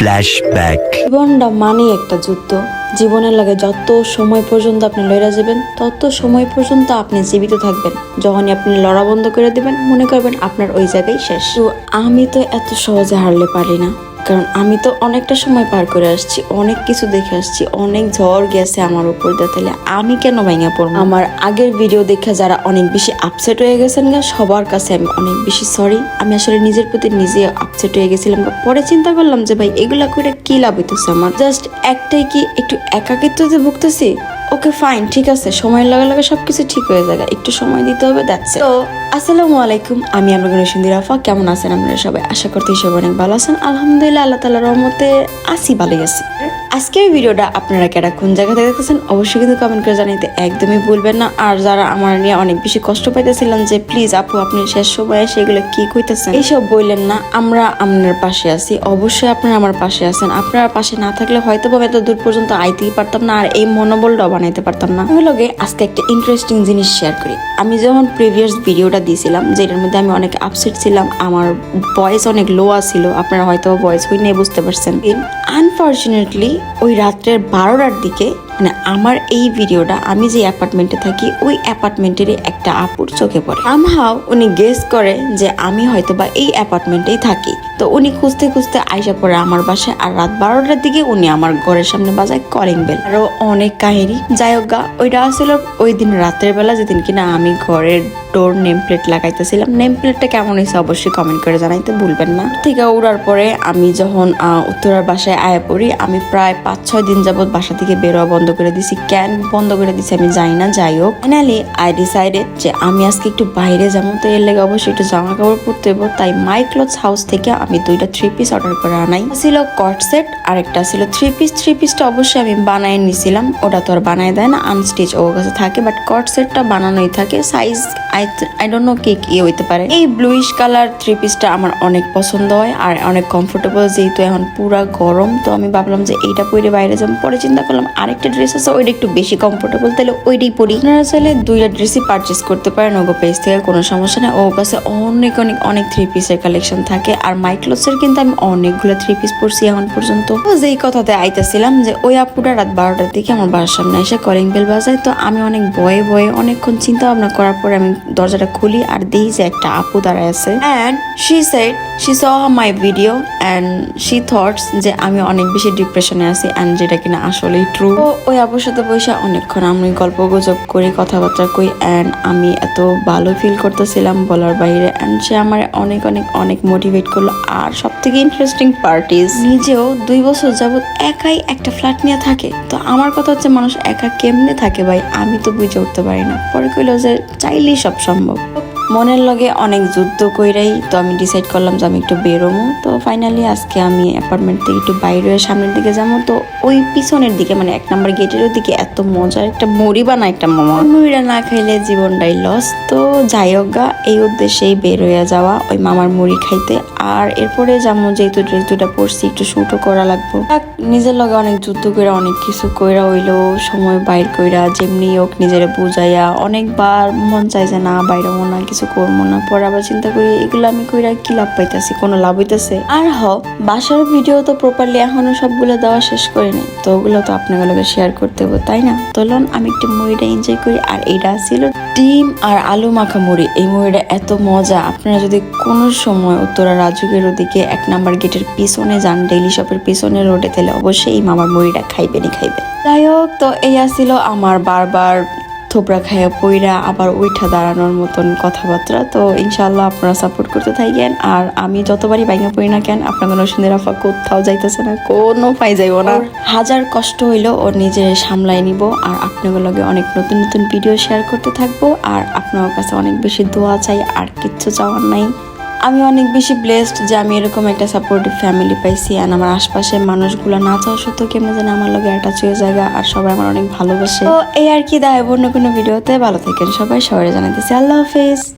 Flashback. জীবনটা মানে একটা যুদ্ধ। জীবনের লাগে যত সময় পর্যন্ত আপনি লড়া যাবেন, তত সময় পর্যন্ত আপনি জীবিত থাকবেন। যখনই আপনি লড়া বন্ধ করে দেবেন, মনে করবেন আপনার ওই জায়গায় শেষ। আমি তো এত সহজে হারলে পারি না। কারণ আমি তো অনেকটা সময় পার করে আসছি, অনেক কিছু দেখে আসছি, অনেক ঝড় গেছে আমার উপর দিয়ে, তাহলে আমি কেন ভেঙে পড়ব? আমার আগের ভিডিও দেখে যারা অনেক বেশি আপসেট হয়ে গেছেন গা, সবার কাছে আমি অনেক বেশি সরি আমি আসলে নিজের প্রতি নিজে আপসেট হয়ে গেছিলাম। পরে চিন্তা করলাম যে ভাই, এগুলা করে কি লাভ হইতেছে আমার? জাস্ট একটাই কি একটু একাকিত্বতে ভুগতেছি? ওকে ফাইন ঠিক আছে। সময়ের লগে লগে সবকিছু ঠিক হয়ে যাবে। একটু সময় দিতে হবে দেখছে তো আসসালামু আলাইকুম। আমি আপনার নসিন্দি রাফা কেমন আছেন আপনারা সবাই? আশা করতে সবাই অনেক ভালো আছেন। আলহামদুলিল্লাহ আল্লাহ তাআলার রহমতে আসি ভালোই আছি। আজকের ভিডিওটা আপনারা কেটা কোন জায়গা থেকে দেখতেছেন, অবশ্যই কিন্তু কমেন্ট করে জানাইতে একদমই ভুলবেন না। আর যারা আমার নিয়ে অনেক বেশি কষ্ট পাইতেছিলেন যে, প্লিজ আপু, আপনি শেষ সময়ে সেগুলো কি কইতেছেন? এইসব বললেন না, আমরা আপনার পাশে আছি। অবশ্যই আপনারা আমার পাশে আছেন। আপনার পাশে না থাকলে হয়তো বা এত দূর পর্যন্ত আইতেই পারতাম না, আর এই মনোবলটাও বানাইতে পারতাম না। হলো গিয়ে আজকে একটা ইন্টারেস্টিং জিনিস শেয়ার করি। আমি যখন প্রিভিয়াস ভিডিওটা দিয়েছিলাম, যেটার মধ্যে আমি অনেক আপসেট ছিলাম, আমার ভয়েস অনেক লো ছিল, আপনারা হয়তো ভয়েস হই নিয়ে বুঝতে পারছেন। আনফর্চুনেটলি ওই রাত্রের বারোটার দিকে মানে আমার এই ভিডিওটা আমি যে অ্যাপার্টমেন্টে থাকি ওই অ্যাপার্টমেন্টেরই একটা আপুর চোখে পড়ে। আমহাও উনি গেস করে যে আমি হয়তো বা এই অ্যাপার্টমেন্টেই থাকি। তো উনি খুঁজতে খুঁজতে আইসা পড়ে আমার বাসায় আর রাত বারোটার দিকে উনি আমার ঘরের সামনে বাজায় কলিং বেল আরও অনেক কাহিনী। যাই হোক গা, ওইটা আসলে ওই দিন রাতের বেলা যেদিন কিনা আমি ঘরের ডোর নেম প্লেট লাগাইতেছিলাম। নেম প্লেটটা কেমন হয়েছে অবশ্যই কমেন্ট করে জানাইতে ভুলবেন না। ঠিক উড়ার পরে আমি যখন উত্তরার বাসায় আয়া পড়ি আমি প্রায় পাঁচ ছয় দিন যাবত বাসা থেকে বেরোয়া বন্ধ করে দিছি, কেন বন্ধ করে দিছি আমি জানি না, যাই হোক। ফাইনালি আই ডিসাইডেড যে আমি আজকে একটু বাইরে যাব, তো এর লেগে অবশ্যই একটু জামা কাপড় পরতে হব তাই মাই ক্লোথ হাউস থেকে আমি দুইটা থ্রি পিস অর্ডার করে আনাই। ছিল কট সেট আর একটা ছিল থ্রি পিস থ্রি পিসটা অবশ্যই আমি বানায় নিছিলাম। ওটা তো আর বানায় দেয় না আনস্টিচ ও কাছে থাকে বাট কট সেটটা বানানোই থাকে। Size I I don't know কি কি হইতে পারে। এই ব্লুইশ কালার থ্রি পিসটা আমার অনেক পছন্দ হয় আর অনেক কমফোর্টেবল যেহেতু এখন পুরা গরম, তো আমি ভাবলাম যে এইটা পরে বাইরে যাব। পরে চিন্তা করলাম আরেকটা ড্রেস আছে, ওইটা একটু বেশি কমফোর্টেবল তাহলে ওইটাই পরি। আপনারা চাইলে দুইটা ড্রেসই পারচেস করতে পারেন, ওগো পেজ থেকে কোনো সমস্যা নেই। ও কাছে অনেক অনেক অনেক থ্রি পিসের কালেকশন থাকে আর মাইক্লোসের কিন্তু আমি অনেকগুলো থ্রি পিস পরছি এখন পর্যন্ত। যেই কথাতে আইতেছিলাম যে ওই আপুটা রাত বারোটার দিকে আমার বাসার সামনে এসে কলিং বেল বাজায়, তো আমি অনেক বয়ে বয়ে অনেকক্ষণ চিন্তা ভাবনা করার পরে আমি দরজাটা খুলি আর দেখি যে একটা আপু দাঁড়ায় আছে। And she said she saw my video and she thoughts যে আমি অনেক বেশি ডিপ্রেশনে আছি অ্যান্ড যেটা কিনা আসলেই ট্রু ওই আপুর সাথে বসে অনেকক্ষণ আমি গল্প গুজব করি, কথাবার্তা কই অ্যান্ড আমি এত ভালো ফিল করতেছিলাম বলার বাইরে অ্যান্ড সে আমার অনেক অনেক অনেক মোটিভেট করল আর সব থেকে ইন্টারেস্টিং পার্টিস নিজেও দুই বছর যাবত একাই একটা ফ্ল্যাট নিয়ে থাকে। তো আমার কথা হচ্ছে মানুষ একা কেমনে থাকে ভাই? আমি তো বুঝে উঠতে পারি না। পরে কইলো যে চাইলেই সব সম্ভব মনের লগে অনেক যুদ্ধ কইরাই তো আমি ডিসাইড করলাম যে আমি একটু বেরোবো তো ফাইনালি আজকে আমি অ্যাপার্টমেন্ট থেকে একটু বাইরে সামনের দিকে যাব। তো ওই পিছনের দিকে মানে এক নম্বর গেটের দিকে এত মজার একটা মুড়ি বানা একটা মোমো। মুড়িটা না খাইলে জীবনটাই লস তো যাই হোক গা, এই উদ্দেশ্যেই বের হয়ে যাওয়া ওই মামার মুড়ি খাইতে। আর এরপরে যাব, যেহেতু ড্রেস দুটা পরছি, একটু শুটও করা লাগবো। নিজের লগে অনেক যুদ্ধ কইরা অনেক কিছু কইরা হইল, সময় বাইর কইরা যেমনি হোক নিজেরা বুঝাইয়া অনেকবার মন চাই যে না, বাইরে না কিছু করব না। পরে আবার চিন্তা করি, এগুলো আমি কইরা কি লাভ পাইতেছি, কোনো লাভ হইতাছে? আর হ, বাসার ভিডিও তো প্রপারলি এখনও সবগুলো দেওয়া শেষ করিনি তো ওগুলো তো আপনাদের লগে শেয়ার করতে হবে তাই না? তো লন, আমি একটু মুড়িটা এনজয় করি, আর এইটা ছিল ডিম আর আলু মাখা মুড়ি এই মুড়িটা এত মজা, আপনারা যদি কোনো সময় উত্তরা রাজুকের ওদিকে এক নাম্বার গেটের পিছনে যান ডেইলি শপের পিছনে রোডে তাহলে অবশ্যই এই মামার মুড়িটা খাইবেনই খাইবেন। যাই হোক, তো এই আসছিল আমার বারবার থোবরা খাইয়া পইরা আবার উইঠা দাঁড়ানোর মতন কথাবার্তা। তো ইনশাল্লাহ আপনারা সাপোর্ট করতে থাকেন আর আমি যতবারই বাইঙ্গা পড়ি না কেন, আপনাদের সুন্দর আফা কোথাও যাইতেছে না, কোনো পাই যাইব না। হাজার কষ্ট হইল ও নিজে সামলাই নিব, আর আপনাদের লগে অনেক নতুন নতুন ভিডিও শেয়ার করতে থাকব। আর আপনার কাছে অনেক বেশি দোয়া চাই, আর কিচ্ছু চাওয়ার নাই। আমি অনেক বেশি ব্লেসড যে আমি এরকম একটা সাপোর্টিভ ফ্যামিলি পাইছি আর আমার আশপাশের মানুষগুলো না চাওয়া সত্ত্বেও কেমন যেন আমার লোক অ্যাটাচ হয়ে জায়গা, আর সবাই আমার অনেক ভালোবাসে। তো এই আর কি দায় অন্য কোনো ভিডিওতে, ভালো থাকেন সবাই সবাই জানাতেছি আল্লাহ হাফেজ।